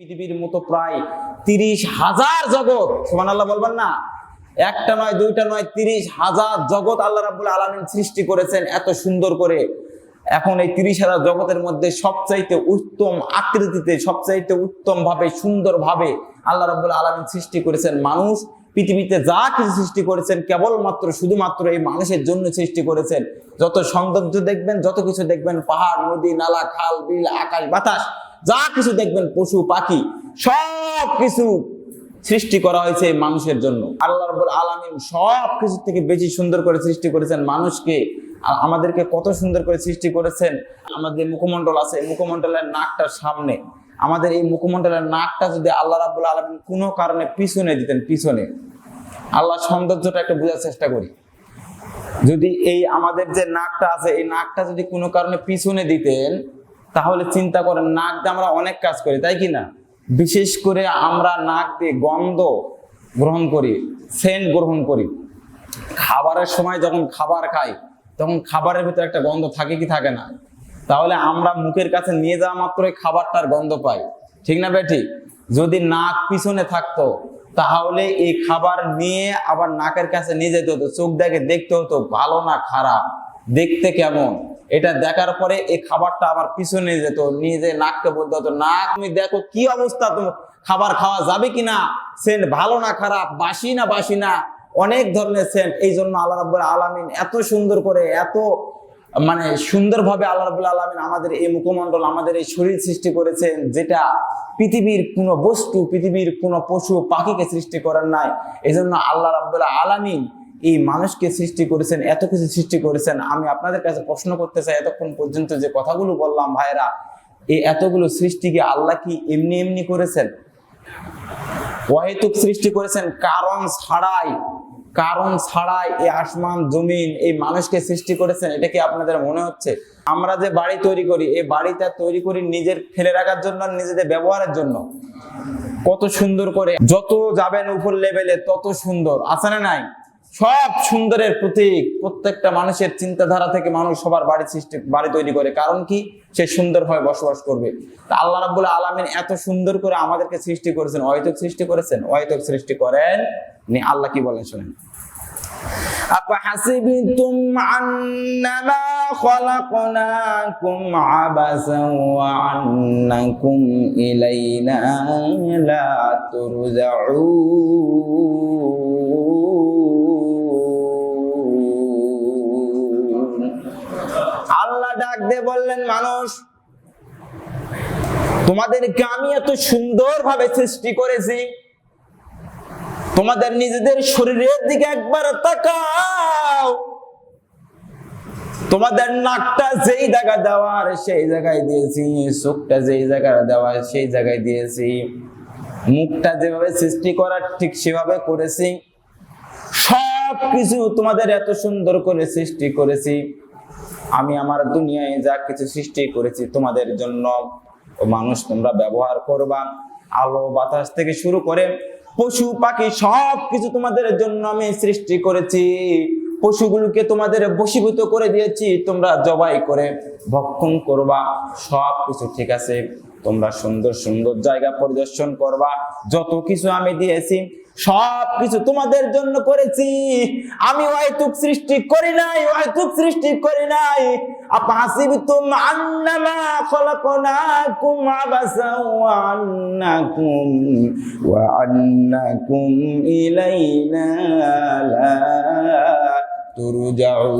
পৃথিবীর মতো প্রায় তিরিশ হাজার জগৎ। সুমান আল্লাহ বলবেন না? একটা নয়, দুইটা নয়, তিরিশ হাজার জগৎ আল্লাহ রাবুল আলমিন সৃষ্টি করেছেন এত সুন্দর করে। এখন এই তিরিশ হাজার জগতের মধ্যে সবচাইতে উত্তম আকৃতিতে, সবচাইতে উত্তম ভাবে সুন্দর ভাবে আল্লাহ রাবুল আলমিন সৃষ্টি করেছেন মানুষ। পৃথিবীতে যা কিছু সৃষ্টি করেছেন, কেবলমাত্র, শুধুমাত্র এই মানুষের জন্য সৃষ্টি করেছেন। যত সৌন্দর্য দেখবেন, যত কিছু দেখবেন, পাহাড়, নদী, নালা, খাল, বিল, আকাশ, বাতাস যা কিছু দেখবেন পশু, পাখি, সব কিছু সৃষ্টি করা হয়েছে মানুষের জন্য। আল্লাহ রব্বুল আলামিন সব কিছু থেকে বেশি সুন্দর করে সৃষ্টি করেছেন মানুষকে। আমাদেরকে কত সুন্দর করে সৃষ্টি করেছেন? আমাদের মুখমণ্ডল আছে, মুখমণ্ডলের নাকটার সামনে। আমাদের এই মুখমণ্ডলের নাকটা যদি আল্লাহ রাব্বুল আলামিন কোনো কারণে পিছনে দিতেন, পিছনে। আল্লাহ সৌন্দর্যটা একটু বোঝার চেষ্টা করি। যদি এই আমাদের যে নাকটা আছে, এই নাকটা যদি কোনো কারণে পিছনে দিতেন তাহলে চিন্তা করেন, নাক দিয়ে আমরা অনেক কাজ করি, তাই কি না? বিশেষ করে আমরা নাক দিয়ে গন্ধ গ্রহণ করি, সেন্ট গ্রহণ করি। খাবারের সময় যখন খাবার খাই, তখন খাবারের ভিতরে একটা গন্ধ থাকে কি থাকে না? তাহলে আমরা মুখের কাছে নিয়ে যাওয়া মাত্রই খাবারটার গন্ধ পাই। ঠিক না বেটি? যদি নাক পিছনে থাকতো, তাহলে এই খাবার নিয়ে আবার নাকের কাছে নিয়ে যেতে হতো, চোখ দেখে দেখতে হতো, ভালো না খারাপ? দেখতে কেমন? এটা দেখার পরে এই খাবারটা আবার পিছনে যেত যে নাককে বলতে হতো, নাক, তুমি দেখো কি অবস্থা, তুমি খাবার খাওয়া যাবে কিনা? সেন্ট ভালো না খারাপ? বাসি না বাসি না? অনেক ধরনের সেন্ট। এই জন্য আল্লাহ রাব্বুল আলামিন এত সুন্দর করে, এত মানে সুন্দরভাবে আল্লাহ রাব্বুল আলামিন আমাদের এই মুখমণ্ডল, আমাদের এই শরীর সৃষ্টি করেছেন, যেটা পৃথিবীর কোনো বস্তু, পৃথিবীর কোনো পশু, পাখিকে সৃষ্টি করেন নাই। এই জন্য আল্লাহ রাব্বুল আলামিন এই মানুষকে সৃষ্টি করেছেন, এত কিছু সৃষ্টি করেছেন। আমি আপনাদের কাছে প্রশ্ন করতে চাই, এতক্ষণ পর্যন্ত যে কথাগুলো বললাম ভাইরা এই এতগুলো সৃষ্টিকে আল্লাহ কি এমনি এমনি করেছেন? অহেতুক সৃষ্টি করেছেন কারণ ছাড়াই কারণ ছাড়াই এই আসমান, জমিন, এই মানুষকে সৃষ্টি করেছেন, এটা কি আপনাদের মনে হচ্ছে? আমরা যে বাড়ি তৈরি করি, এই বাড়িটা তৈরি করি নিজের ফেলে রাখার জন্য নিজেদের ব্যবহারের জন্য। কত সুন্দর করে, যত যাবেন উপর লেভেলে তত সুন্দর, আছে না নাই? সব সুন্দরের প্রতীক প্রত্যেকটা মানুষের চিন্তাধারা থেকে মানুষ সবার বাড়ি সৃষ্টি বাড়ি তৈরি করে কারণ কি সে সুন্দরভাবে বসবাস করবে তা আল্লাহ রাব্বুল আলামিন এত সুন্দর করে আমাদেরকে সৃষ্টি করেছেন অহেতুক সৃষ্টি করেছেন অহেতুক সৃষ্টি করেন নি আল্লাহ কি বলেন শুনেন أفحسبتم أنما خلقناكم عبثا وأنكم إلينا لا ترجعون দিয়ে বললেন মানুষ তোমাদেরকে আমি এত সুন্দরভাবে সৃষ্টি করেছি। তোমাদের নিজেদের শরীরের দিকে একবার তাকাও। তোমাদের নাকটা যেই জায়গা দেওয়ার, সেই জায়গায় দিয়েছি। চোখটা যেই জায়গায় দেওয়ার, সেই জায়গায় দিয়েছি। মুখটা যেভাবে সৃষ্টি করার, ঠিক সেভাবে করেছি। সব কিছু তোমাদের এত সুন্দর করে সৃষ্টি করেছি। আমি আমার দুনিয়ায় যা কিছু সৃষ্টি করেছি, তোমাদের জন্য মানুষ তোমরা ব্যবহার করবা। আলো, বাতাস থেকে শুরু করে পশু, পাখি সব কিছু তোমাদের জন্য আমি সৃষ্টি করেছি। পশুগুলোকে তোমাদের বশীভূত করে দিয়েছি, তোমরা জবাই করে ভক্ষণ করবা। সব কিছু ঠিক আছে। তোমরা সুন্দর সুন্দর জায়গা পরিদর্শন করবা। যত কিছু আমি দিয়েছি, সব কিছু তোমাদের জন্য করেছি। আমি অহেতুক সৃষ্টি করি নাই অহেতুক সৃষ্টি করি নাই। আপাসিবতুম আন্নামা খলাকনাকুম আবাসা ওয়া আন্নাকুম ওয়া আন্নাকুম ইলাইনা লা তুরজাউন।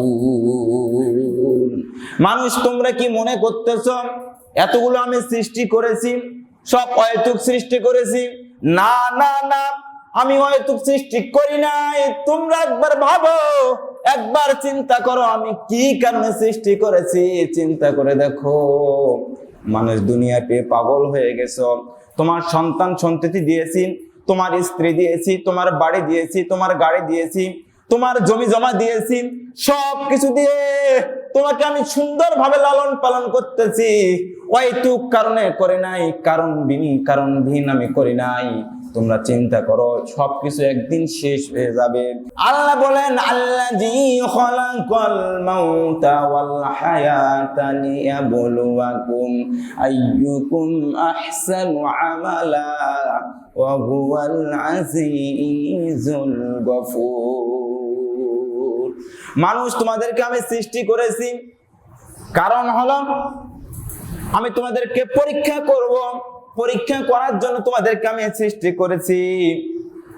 মানুষ, তোমরা কি মনে করতেছ এতগুলো আমি সৃষ্টি করেছি, সব অহেতুক সৃষ্টি করেছি। না না না, আমি অহেতুক সৃষ্টি করি নাই। তোমরা একবার ভাবো, একবার চিন্তা করো, আমি কি কারণে সৃষ্টি করেছি? চিন্তা করে দেখো, মানুষ দুনিয়া পেয়ে পাগল হয়ে গেছ। তোমার সন্তান সন্ততি দিয়েছি, তোমার স্ত্রী দিয়েছি, তোমার বাড়ি দিয়েছি, তোমার গাড়ি দিয়েছি, তোমার জমি জমা দিয়েছি সব কিছু দিয়ে তোমাকে আমি সুন্দরভাবে লালন পালন করতেছি। ওইটুক কারণে করে নাই, কারণ বিনি, কারণ ভিন আমি করি নাই। তোমরা চিন্তা করো, সবকিছু একদিন শেষ হয়ে যাবে। আল্লাহ বলেন আল্লাহ জি খলাকল মাউতা ওয়াল হায়াতা লিয়াবলুয়াকুম আইয়ুকুম আহসানু আমালা, ওয়া হুয়াল আজিজুল গফুর। মানুষ তোমাদেরকে আমি সৃষ্টি করেছি। কারণ হলো, আমি তোমাদেরকে পরীক্ষা করব। পরীক্ষা করার জন্য তোমাদেরকে আমি সৃষ্টি করেছি।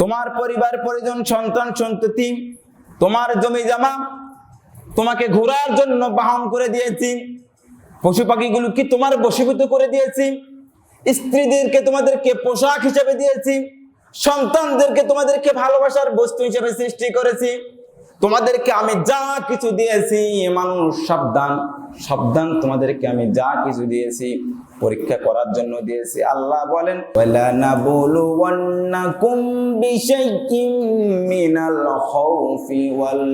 তোমার পরিবার, পরিজন, সন্তান, সন্ততি, তোমার জমি জামা তোমাকে ঘোরার জন্য বাহন করে দিয়েছি। পশু পাখিগুলো কি তোমার বশীভূত করে দিয়েছি। স্ত্রীদেরকে তোমাদেরকে পোশাক হিসেবে দিয়েছি। সন্তানদেরকে তোমাদেরকে ভালোবাসার বস্তু হিসেবে সৃষ্টি করেছি। তোমাদেরকে আমি যা কিছু দিয়েছি, মানুষ সাবধান সাবধান তোমাদেরকে আমি যা কিছু দিয়েছি। পরীক্ষা করার জন্য দিয়েছি। আল্লাহ বলেন, ওয়ালা নাবুলু ওয়ান্নাকুম বিশাইয়্যিম মিনাল ওয়াল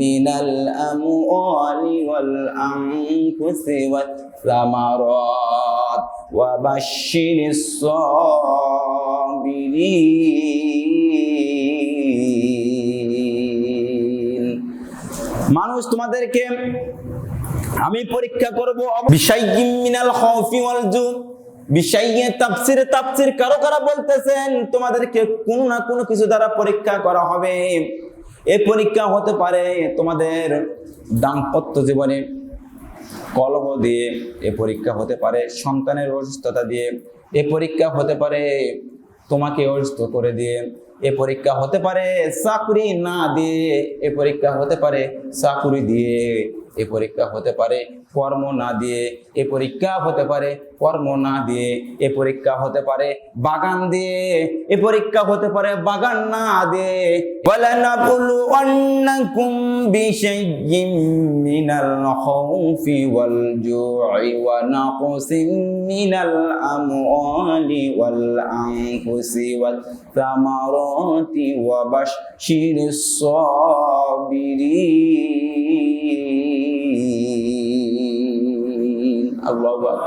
মিনাল ওয়াল মানুষ তোমাদেরকে আমি পরীক্ষা করব বিশাইয়্যিম মিনাল খাউফি ওয়াল জু বিশাইয়ে তাফসির তাফসির কারও কারা বলতেছেন? তোমাদেরকে কোনো না কোনো কিছু দ্বারা পরীক্ষা করা হবে। এই পরীক্ষা হতে পারে তোমাদের দাম্পত্য জীবনে কলহ দিয়ে এ পরীক্ষা হতে পারে, সন্তানের অসুস্থতা দিয়ে এ পরীক্ষা হতে পারে, তোমাকে অসুস্থ করে দিয়ে এ পরীক্ষা হতে পারে, চাকরি না দিয়ে এ পরীক্ষা হতে পারে, চাকরি দিয়ে এ পরীক্ষা হতে পারে, কর্ম না দিয়ে এ পরীক্ষা হতে পারে, কর্ম না দিয়ে এ পরীক্ষা হতে পারে, বাগান দিয়ে এ পরীক্ষা হতে পারে, বাগান না দিয়ে। ওয়ালানাবলু আন্নাকুম বিশাইয়্যিম মিনাল খাউফি ওয়াল জু'i ওয়া নাকসিম মিনাল আমওয়ালি ওয়াল আল্লাহু আকবার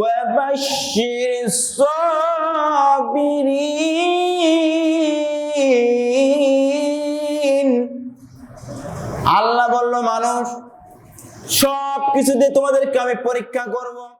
وبشر الصابرين আল্লাহ বলল মানুষ সব কিছু দিয়ে তোমাদেরকে আমি পরীক্ষা করব